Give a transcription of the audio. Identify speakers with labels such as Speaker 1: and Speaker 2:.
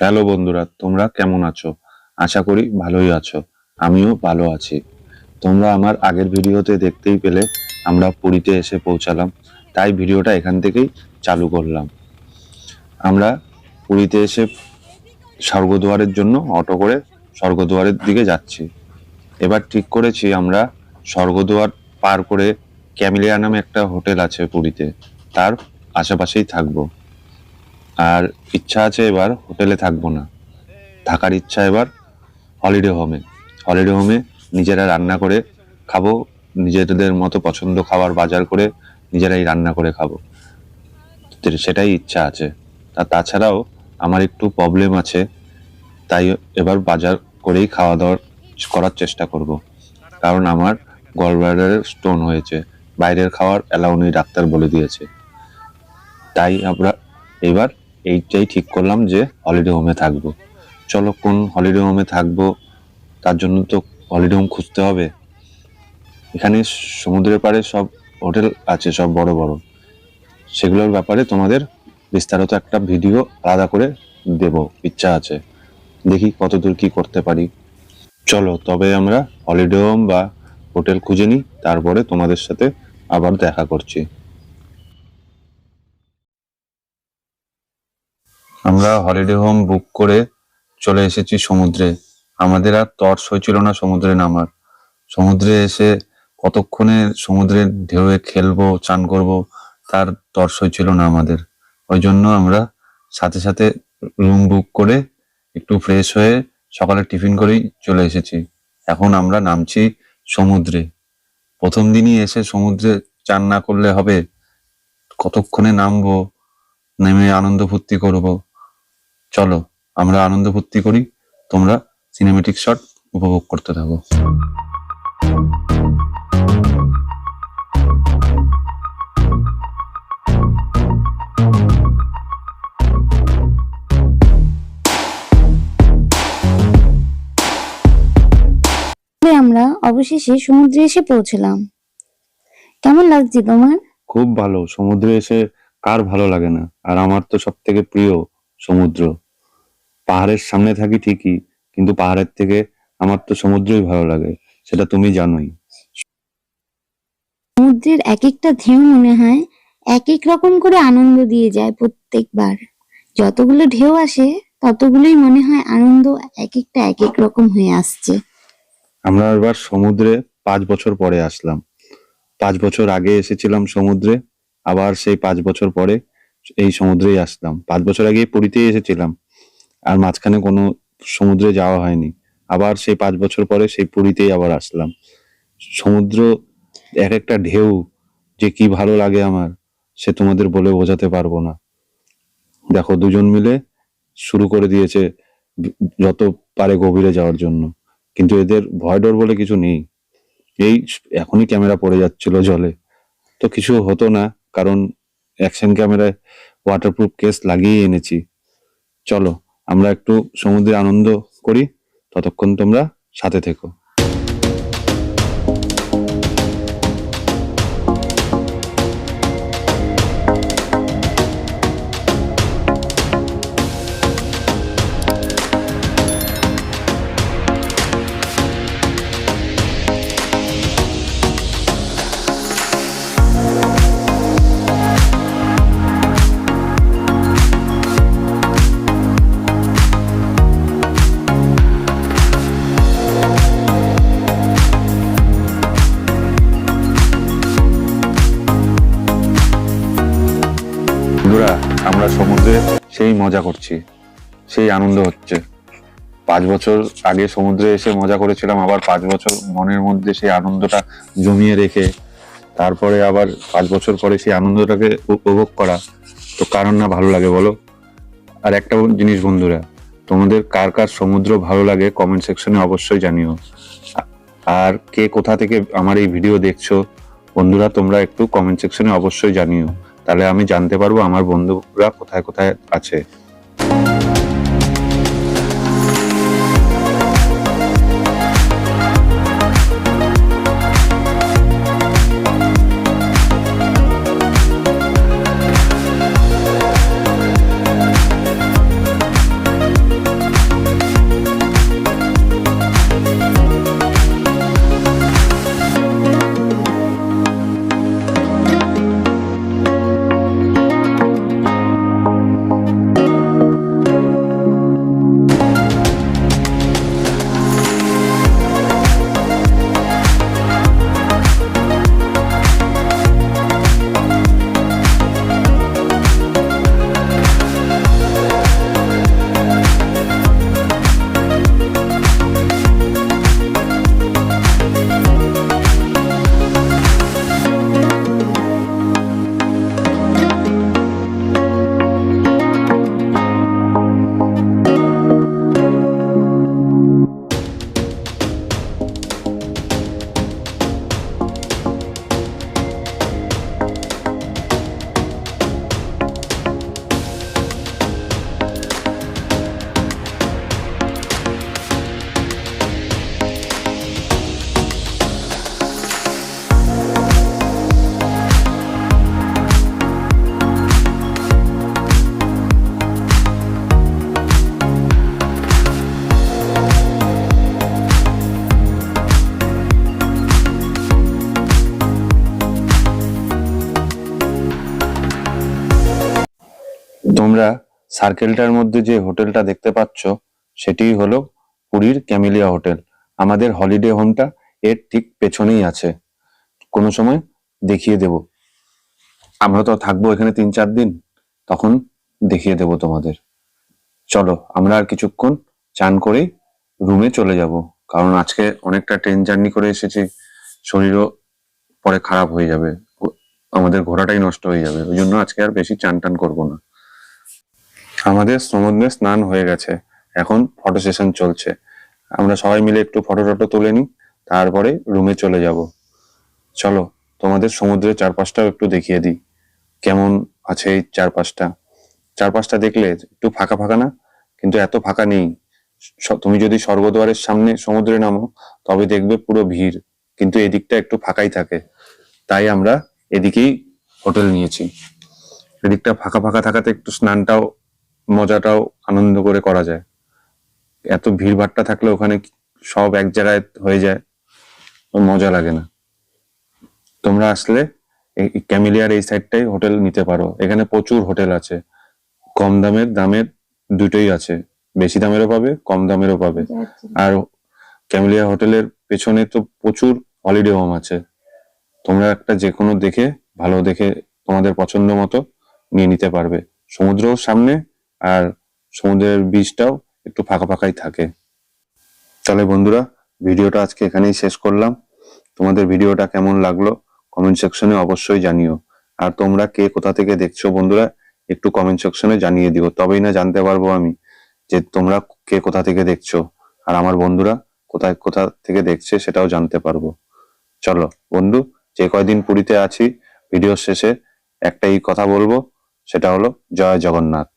Speaker 1: Hello বন্ধুরা, তোমরা কেমন আছো? আশা করি ভালোই আছো। আমিও ভালো আছি। তোমরা আমার আগের ভিডিওতে দেখতেই পেলে আমরা পুরীতে এসে পৌঁছালাম, তাই ভিডিওটা এখান থেকেই চালু করলাম। আমরা পুরীতে এসে স্বর্গদুয়ারের জন্য অটো করে স্বর্গদুয়ারের দিকে যাচ্ছি। এবার ঠিক করেছি আমরা স্বর্গদুয়ার পার করে ক্যামিলিয়া নামে একটা হোটেল আছে পুরীতে, তার আশেপাশেই থাকব। আর ইচ্ছা আছে এবার হোটেলে থাকব না। থাকার ইচ্ছা এবার হলিডে হোমে হলিডে হোমে নিজেরা রান্না করে খাব, নিজেদের মতো পছন্দ খাবার বাজার করে নিজেরাই রান্না করে খাব। সেটাই ইচ্ছা আছে। তা তাছাড়াও আমার একটু প্রবলেম আছে, তাই এবার বাজার করেই খাওয়া দাওয়া করার চেষ্টা করব। কারণ আমার গলব্লাডারের স্টোন হয়েছে, বাইরের খাওয়ার অ্যালাউ নেই, ডাক্তার বলে দিয়েছে। তাই আমরা এবার এইটাই ঠিক করলাম যে হলিডে হোমে থাকব। চলো, কোন হলিডে হোমে থাকব, তার জন্য তো হলিডে হোম খুঁজতে হবে। এখানে সমুদ্রের পাড়ে সব হোটেল আছে, সব বড় বড়। সেগুলোর ব্যাপারে তোমাদের বিস্তারিত একটা ভিডিও আলাদা করে দেব, ইচ্ছা আছে। দেখি কতদূর কি করতে পারি। চলো, তবে আমরা হলিডে হোম বা হোটেল খুঁজে নিই, তারপরে তোমাদের সাথে আবার দেখা করছি। আমরা হলিডে হোম বুক করে চলে এসেছি সমুদ্রে। আমাদের আর তর্স হয়েছিল না সমুদ্রে নামার। সমুদ্রে এসে কতক্ষণে সমুদ্রের ঢেউয়ে খেলব, চান করব, তার তর্স হয়েছিল না আমাদের। ওই জন্য আমরা সাথে সাথে রুম বুক করে একটু ফ্রেশ হয়ে সকালে টিফিন করেই চলে এসেছি। এখন আমরা নামছি সমুদ্রে। প্রথম দিনই এসে সমুদ্রে চান না করলে হবে, কতক্ষণে নামবো, নেমে আনন্দ ফুর্তি করব চলো আমরা আনন্দ ফুর্তি করি। তোমরা সিনেমেটিক শট উপভোগ করতে থাকো।
Speaker 2: আমরা অবশেষে সমুদ্রে এসে পৌঁছলাম। কেমন লাগছে তোমার?
Speaker 1: খুব ভালো সমুদ্রে এসে কার ভালো লাগে না? আর আমার তো সব থেকে প্রিয় সমুদ্র। পাহাড়ের সামনে থাকি ঠিকই কিন্তু পাহাড়ের থেকে আমার তো সমুদ্রই ভালো লাগে সেটা তুমি জানোই।
Speaker 2: সমুদ্রের এক একটা ঢেউ মনে হয় এক এক রকম করে আনন্দ দিয়ে যায় প্রত্যেকবার। যতগুলো ঢেউ আসে ততগুলোই মনে হয় আনন্দ এক একটা এক এক রকম হয়ে আসছে।
Speaker 1: আমরা এবার সমুদ্রে পাঁচ বছর পরে আসলাম। পাঁচ বছর আগে এসেছিলাম সমুদ্রে আবার সেই পাঁচ বছর পরে এই সমুদ্রেই আসলাম পাঁচ বছর আগে পুরীতেই এসেছিলাম। আর মাঝখানে কোনো সমুদ্রে যাওয়া হয়নি। আবার সেই পাঁচ বছর পরে সেই পুরীতেই আবার আসলাম। সমুদ্র এক একটা ঢেউ যে কি ভালো লাগে আমার, সে তোমাদের বলে বোঝাতে পারব না। দেখো, দুজন মিলে শুরু করে দিয়েছে যত পারে গভীরে যাওয়ার জন্য। কিন্তু এদের ভয় ডর বলে কিছু নেই। এই এখনই ক্যামেরা পড়ে যাচ্ছিল জলে। তো কিছু হতো না, কারণ অ্যাকশন ক্যামেরায় ওয়াটারপ্রুফ কেস লাগিয়ে এনেছি। চলো, আমরা একটু সমুদ্রে আনন্দ করি। ততক্ষণ তোমরা সাথে থেকো। আমরা সমুদ্রে সেই মজা করছি, সেই আনন্দ হচ্ছে। পাঁচ বছর আগে সমুদ্রে এসে মজা করেছিলাম, আবার পাঁচ বছর মনের মধ্যে সেই আনন্দটা জমিয়ে রেখে, তারপরে আবার পাঁচ বছর পরে সেই আনন্দটাকে উপভোগ করা। তো কারণ না ভালো লাগে বলো? আর একটা জিনিস বন্ধুরা, তোমাদের কার কার সমুদ্র ভালো লাগে কমেন্ট সেকশনে অবশ্যই জানিও। আর কে কোথা থেকে আমার এই ভিডিও দেখছ, বন্ধুরা তোমরা একটু কমেন্ট সেকশনে অবশ্যই জানিও। তাহলে আমি জানতে পারব আমার বন্ধুরা কোথায় কোথায় আছে। তোমরা সার্কেলটার মধ্যে যে হোটেলটা দেখতে পাচ্ছ, সেটি হলো পুরীর ক্যামেলিয়া হোটেল। আমাদের হলিডে হোমটা এর ঠিক পেছনেই আছে। কোনো সময় দেখিয়ে দেব। আমরা তো থাকব এখানে তিন চার দিন, তখন দেখিয়ে দেব তোমাদের। চলো, আমরা আর কিছুক্ষণ চান করেই রুমে চলে যাব, কারণ আজকে অনেকটা ট্রেন জার্নি করে এসেছি, শরীরও পরে খারাপ হয়ে যাবে আমাদের ঘোরাটাই নষ্ট হয়ে যাবে, ওই জন্য আজকে আর বেশি চান টান করব না। আমাদের সমুদ্রে স্নান হয়ে গেছে। এখন ফটো সেশন চলছে। আমরা সবাই মিলে একটু ফটো টটো তুলে নিই, তারপরে রুমে চলে যাব। চলো, তোমাদের সমুদ্রের চারপাশটাও একটু দেখিয়ে দিই। কেমন আছে এই চারপাশটা? চারপাশটা দেখলে একটু ফাঁকা ফাঁকা না? কিন্তু এত ফাঁকা নেই। তুমি যদি স্বর্গদ্বারের সামনে সমুদ্রে নামো, তবে দেখবে পুরো ভিড়। কিন্তু এদিকটা একটু ফাঁকাই থাকে। তাই আমরা এদিকেই হোটেল নিয়েছি। এদিকটা ফাঁকা ফাঁকা থাকাতে একটু স্নানটাও মজাটাও আনন্দ করে করা যায়। এত ভিড় ভাট্টা থাকলে ওখানে সব এক জায়গায় হয়ে যায় মজা লাগে না। তোমরা আসলে ক্যামিলিয়ার এই সাইডটাই হোটেল নিতে পারো। এখানে প্রচুর হোটেল আছে। কম দামের দামের দুটোই আছে। বেশি দামেরও পাবে কম দামেরও পাবে। আর ক্যামেলিয়া হোটেলের পেছনে তো প্রচুর হলিডে হোম আছে। তোমরা একটা যে কোনো দেখে ভালো দেখে তোমাদের পছন্দ মতো নিয়ে নিতে পারবে। সমুদ্রও সামনে আর সমুদ্রের বীজটাও একটু ফাঁকা ফাঁকাই থাকে। তাহলে বন্ধুরা, ভিডিওটা আজকে এখানেই শেষ করলাম। তোমাদের ভিডিওটা কেমন লাগল কমেন্ট সেকশনে অবশ্যই জানিও। আর তোমরা কে কোথা থেকে দেখছ বন্ধুরা, একটু কমেন্ট সেকশনে জানিয়ে দিও। তবেই না জানতে পারব আমি যে তোমরা কে কোথা থেকে দেখছ। আর আমার বন্ধুরা কোথায় কোথা থেকে দেখছে সেটাও জানতে পারব। চলো বন্ধু, যে কয়দিন পুরীতে আছি ভিডিও শেষে একটাই কথা বলব, সেটা হলো জয় জগন্নাথ।